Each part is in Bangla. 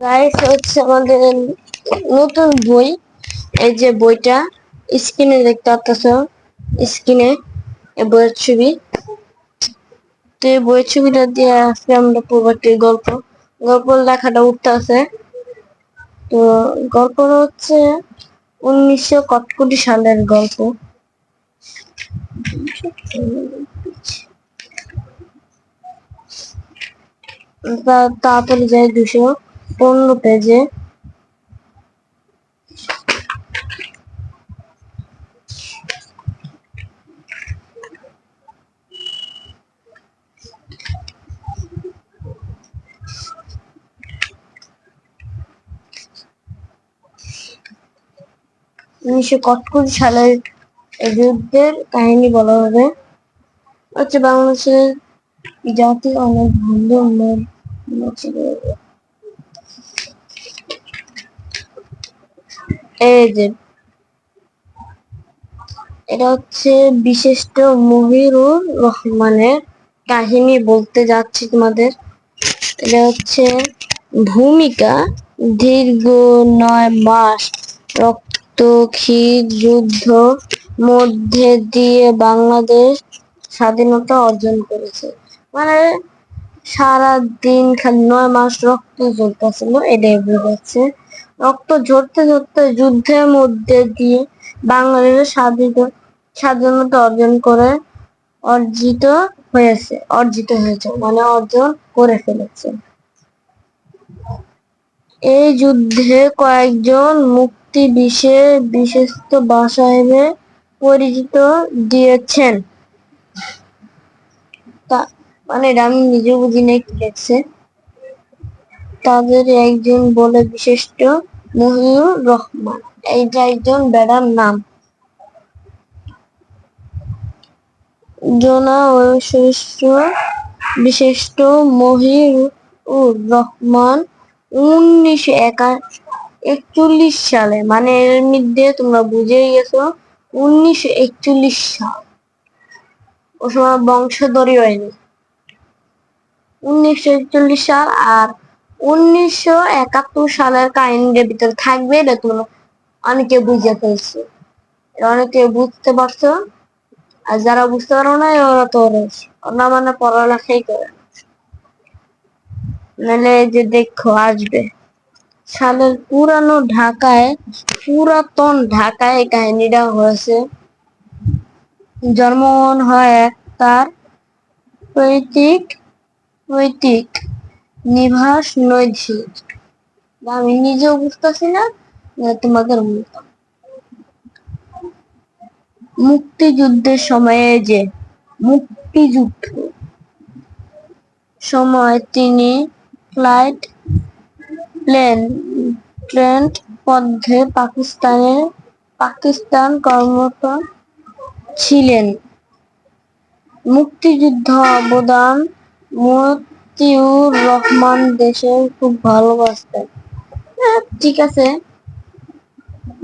গাইস হচ্ছে আমাদের নতুন বই। এই যে বইটা, স্ক্রিনে দেখতে পাচ্ছ, স্ক্রিনে বইয়ের ছবি। তো এই বইয়ের ছবিটা দিয়ে আজকে আমরা পূর্ববর্তী গল্প। গল্প লেখাটা উঠতে আছে। তো গল্পটা হচ্ছে উনিশশো কটকুটি সালের গল্প। তারপরে যায় দুশো। পনেরো পেজে উনিশশো কটকুটি সালের যুদ্ধের কাহিনী বলা হবে। হচ্ছে বাংলাদেশের জাতি অনেক ভুল এই যে, এটা হচ্ছে বিশিষ্ট মহিরুর রহমানের কাহিনী বলতে যাচ্ছি তোমাদের। এটা হচ্ছে ভূমিকা দীর্ঘ নয় মাস রক্ত ক্ষীর যুদ্ধ মধ্যে দিয়ে বাংলাদেশ স্বাধীনতা অর্জন করেছে। মানে সারা দিন খালি নয় মাস রক্ত ঝরতেছিল, এটাই বোঝাচ্ছে। রক্ত ঝরতে ঝরতে যুদ্ধের মধ্যে দিয়ে বাংলাদেশের স্বাধীন, স্বাধীনতা অর্জন করে অর্জিত হয়েছে অর্জিত হয়েছে মানে অর্জন করে ফেলেছে। এই যুদ্ধে কয়েকজন মুক্তি বিশেষ বিশেষত বাসাহেবে পরিচিত দিয়েছেন। তা মানে আমি নিজে বুঝি নাই কি লেখছে। তাদের একজন বলে বিশিষ্ট মহিউর রহমান। এইটা একজন বেড়ার নাম। জনা ও শ্রেষ্ঠ বিশিষ্ট মহিউর রহমান উনিশশো একা একচল্লিশ সালে মানে এর মধ্যে তোমরা বুঝেই গেছো উনিশশো একচল্লিশ সাল। ও সময় বংশধরী হয়নি। উনিশশো একচল্লিশ সাল আর উনিশশো একাত্তর সালের কাহিনীর ভিতরে থাকবে এটা তোমরা অনেকে বুঝে ফেলছো। অনেকে বুঝতে পারছ? আর যারা বুঝতে পারো না ওরা তো রয়েছে। ওরা মানে পড়ালেখাই করে। নাহলে যে দেখো, আসবে। সালের পুরানো ঢাকায়, পুরাতন ঢাকায় কাহিনীটা হয়েছে। জন্মগ্রহণ হয় এক তার পৈতৃক পৈতৃক নিভাস নৈধিক আমি নিজেও বুঝতেছি না তোমাদের মুক্তিযুদ্ধের সময়ে যে মুক্তিযুদ্ধ, সময় তিনি ফ্লাইট প্লেন ট্রেন পথে পাকিস্তানের পাকিস্তান কর্মরত ছিলেন। মুক্তিযুদ্ধ অবদান মতিউর রহমান দেশের খুব ভালোবাসতেন। হ্যাঁ, ঠিক আছে।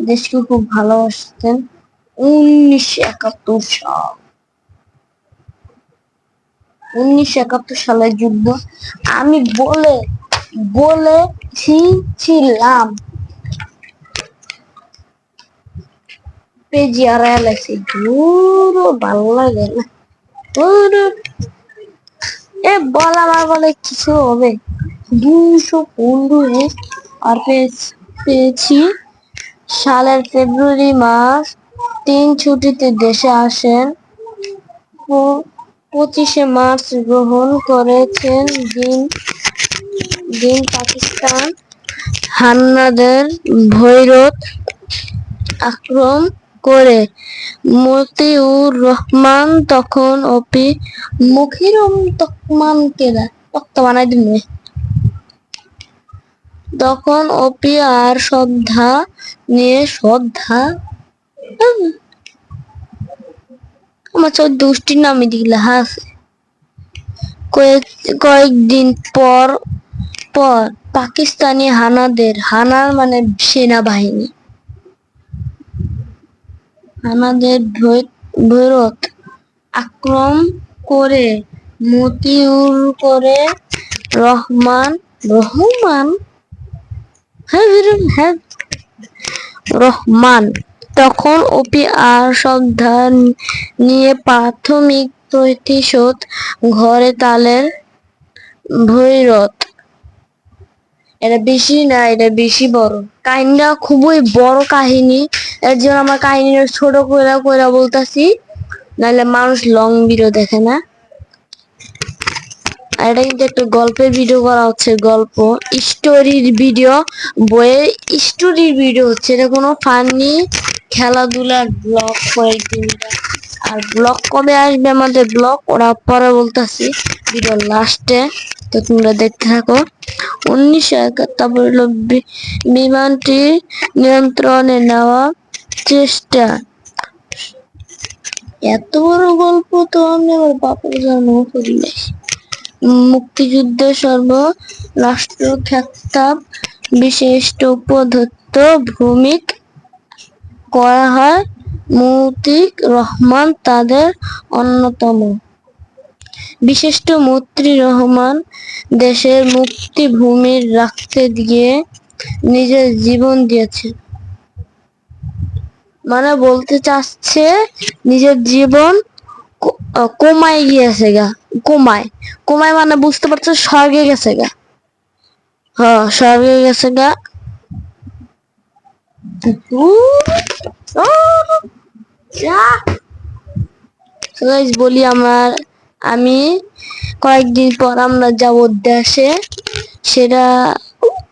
দেশকে খুব ভালোবাসতেন। উনিশশো একাত্তর সাল। উনিশশো একাত্তর সালের যুদ্ধ। আমি বলে বলেছি ছিলাম পেজি আর এলাইছি দূর ভালো লাগে না দূর। এ বল আমার বলে কিছু হবে দুশো পনেরো আর পেয়েছি সালের ফেব্রুয়ারি মাস তিন ছুটিতে দেশে আসেন পঁচিশে মার্চ গ্রহণ করেছেন দিন দিন পাকিস্তান হান্নাদের ভৈরত আক্রমণ করে। মতিউর রহমান তখন অপি মুখিরম তকমান কেদা তক্ত বানাই দিন তখন অপি আর শ্রদ্ধা নিয়ে, শ্রদ্ধা? আমার চোদ্দ গোষ্ঠীর নামে দিলা আছে কয়েক, কয়েকদিন পর পর পাকিস্তানি হানাদের, হানার মানে সেনাবাহিনী। হানাদের ভৈরত আক্রমণ করে মতিউর করে রহমান রহমান? হ্যাঁ হ্যাঁ রহমান। তখন ওপি আর সাবধান নিয়ে প্রাথমিক প্রতিশোধ ঘরে তালের ভৈরত এটা বেশি না, এটা বেশি বড়। কাহিনীটা খুবই বড় কাহিনী। এর জন্য আমার কাহিনীটা ছোট কইরা কইরা বলতাছি, নাহলে মানুষ লং ভিডিও দেখে না। আর এটা কিন্তু একটা গল্পের ভিডিও করা হচ্ছে, গল্প। স্টোরির ভিডিও বইয়ের স্টোরির ভিডিও হচ্ছে। এটা কোনো ফানি খেলাধুলার ব্লগ কয়েকদিন আর ব্লগ কবে আসবে আমাদের ব্লগ ওরা পরে বলতেছি ভিডিও লাস্টে তো তোমরা দেখতে থাকো। উনিশশো একাত্তর বিমানটি নিয়ন্ত্রণে নেওয়া চেষ্টা। এত বড় গল্প তো আমি আমার বাপের জন্ম করি নাই। মুক্তিযুদ্ধের সর্ব রাষ্ট্র খেতাব বিশিষ্ট উপধত্ত ভূমিক করা হয়। মৌতিক রহমান তাদের অন্যতম। বিশিষ্ট মৈত্রী রহমান দেশের মুক্তি ভূমির রাখতে গিয়ে নিজের জীবন দিয়েছে। মানে বলতে চাচ্ছে নিজের জীবন কমায় গিয়েছে গা, কমায়। কমায় মানে বুঝতে পারছ, স্বর্গে গেছে গা। হ্যাঁ স্বর্গে গেছে গা। বলি আমার, আমি কয়েকদিন পর আমরা যাব দেশে। সেটা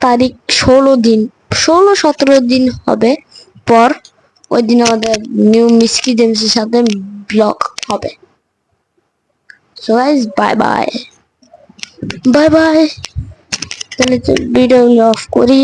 তারিখ ষোলো দিন, ষোলো সতেরো দিন হবে পর ওই দিন আমাদের নিউ মিসকি জেমসের সাথে ব্লগ হবে। So guys bye bye bye bye তাহলে ভিডিও অফ করি।